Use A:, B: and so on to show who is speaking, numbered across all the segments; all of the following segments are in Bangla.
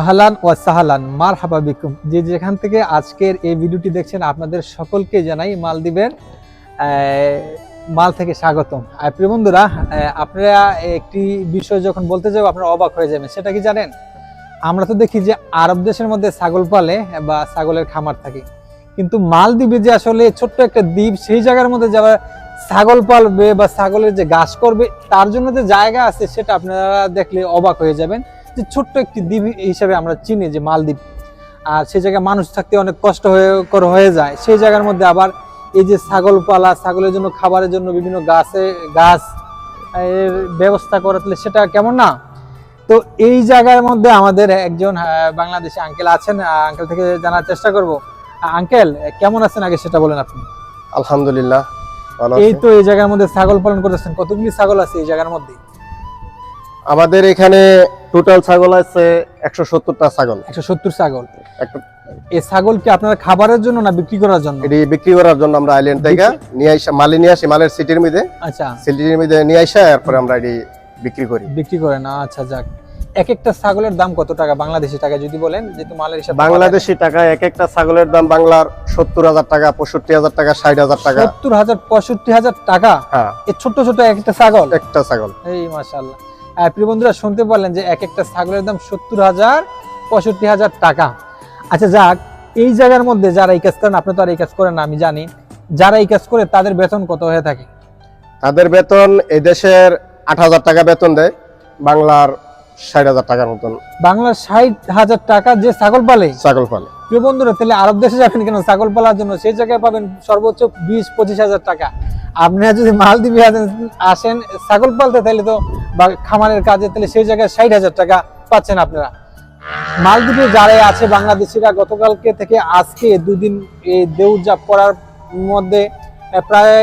A: আহলান ও সাহালান মার হাবা বিকুম। যে যেখান থেকে আজকের এই ভিডিওটি দেখছেন, আপনাদের সকলকে জানাই মালদ্বীপের মাল থেকে স্বাগতম। আর প্রিয় বন্ধুরা আপনারা একটি বিষয় যখন বলতে যাব, আপনারা অবাক হয়ে যাবেন। সেটা কি জানেন? আমরা তো দেখি যে আরব দেশের মধ্যে ছাগল পালে বা ছাগলের খামার থাকে। কিন্তু মালদ্বীপে যে আসলে ছোট্ট একটা দ্বীপ, সেই জায়গার মধ্যে যারা ছাগল পালবে বা ছাগলের যে ঘাস করবে, তার জন্য যে জায়গা আছে, সেটা আপনারা দেখলে অবাক হয়ে যাবেন। যে ছোট্ট একটি দ্বীপ হিসেবে আমরা চিনি যে মালদ্বীপ। আর সেই জায়গায় মানুষ থাকতে অনেক কষ্ট হয়ে হয়ে যায়। সেই জায়গার মধ্যে আবার এই যে ছাগল পালা ছাগলের জন্য খাবারের জন্য বিভিন্ন গাছে গাছ এর ব্যবস্থা করা তাহলে সেটা কেমন না? তো এই জায়গার মধ্যে আমাদের একজন বাংলাদেশি আঙ্কেল আছেন। আঙ্কেল থেকে জানার চেষ্টা করব। আঙ্কেল কেমন আছেন? আগে সেটা বলেন আপনি।
B: আলহামদুলিল্লাহ
A: এই তো এই জায়গার মধ্যে ছাগল পালন করতেছেন। কতগুলি ছাগল আছে এই জায়গার মধ্যে?
B: আমাদের এখানে টোটাল ছাগল আছে একশো সত্তরটা ছাগল।
A: একশো সত্তর ছাগল। এই ছাগল কি আপনারা খাবারের জন্য না বিক্রি করার জন্য?
B: এটি বিক্রি করার জন্য আমরা আইল্যান্ড থেকে নিয়ে আসা মালে নিয়ে আসি মালের সিটির মধ্যে।
A: আচ্ছা।
B: সিটির মধ্যে নিয়ে আসা এরপরে আমরা এটি বিক্রি করি।
A: বিক্রি করেন আচ্ছা যাক। এক একটা ছাগলের দাম কত টাকা? বাংলাদেশি টাকা যদি বলেন যেহেতু মালের হিসাব
B: বাংলাদেশি টাকা এক একটা ছাগলের দাম বাংলার সত্তর হাজার টাকা পঁয়ষট্টি হাজার টাকা ষাট হাজার টাকা।
A: সত্তর হাজার পঁয়ষট্টি হাজার টাকা?
B: হ্যাঁ।
A: এই ছোট্ট ছোট এক একটা ছাগল?
B: একটা ছাগল।
A: এই মাশাল্লাহ আহ, প্রিয় বন্ধুরা শুনতে পারলেন যে এক একটা ছাগলের দাম সত্তর হাজার পঁয়ষট্টি হাজার টাকা। আচ্ছা যাক এই জায়গার মধ্যে যারা এই কাজ করেন আপনি তো আর এই কাজ করেন আমি জানি। যারা এই কাজ করে তাদের বেতন কত হয়ে থাকে?
B: তাদের বেতন এই দেশের আট হাজার টাকা বেতন দেয় বাংলার ষাট হাজার টাকার মতন।
A: বাংলার ষাট হাজার টাকা যে ছাগল পালে?
B: ছাগল পালে।
A: প্রিয় বন্ধুরা তাহলে আরব দেশে যাবেন কেন? ছাগল পালার জন্য সেই জায়গায় পাবেন সর্বোচ্চ বিশ পঁচিশ হাজার টাকা। আপনারা যদি মালদ্বীপে আসেন- আসেন ছাগল পালতে তাহলে তো বা খামারের কাজে, তাহলে সেই জায়গায় ষাট হাজার টাকা পাচ্ছেন আপনারা। মালদ্বীপে যারা আছে, বাংলাদেশিরা গতকালকে থেকে আজকে দুদিন এই দেউজাপ করার মধ্যে প্রায়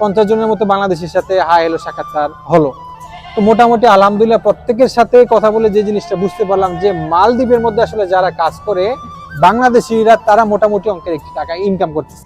A: পঞ্চাশ জনের মতো বাংলাদেশের সাথে হাই হলো সাক্ষাৎকার হলো। তো মোটামুটি আলহামদুলিল্লাহ প্রত্যেকের সাথে কথা বলে যে জিনিসটা বুঝতে পারলাম যে মালদ্বীপের মধ্যে আসলে যারা কাজ করে, বাংলাদেশিরা তারা মোটামুটি অঙ্কের একটি টাকা ইনকাম করতেছে।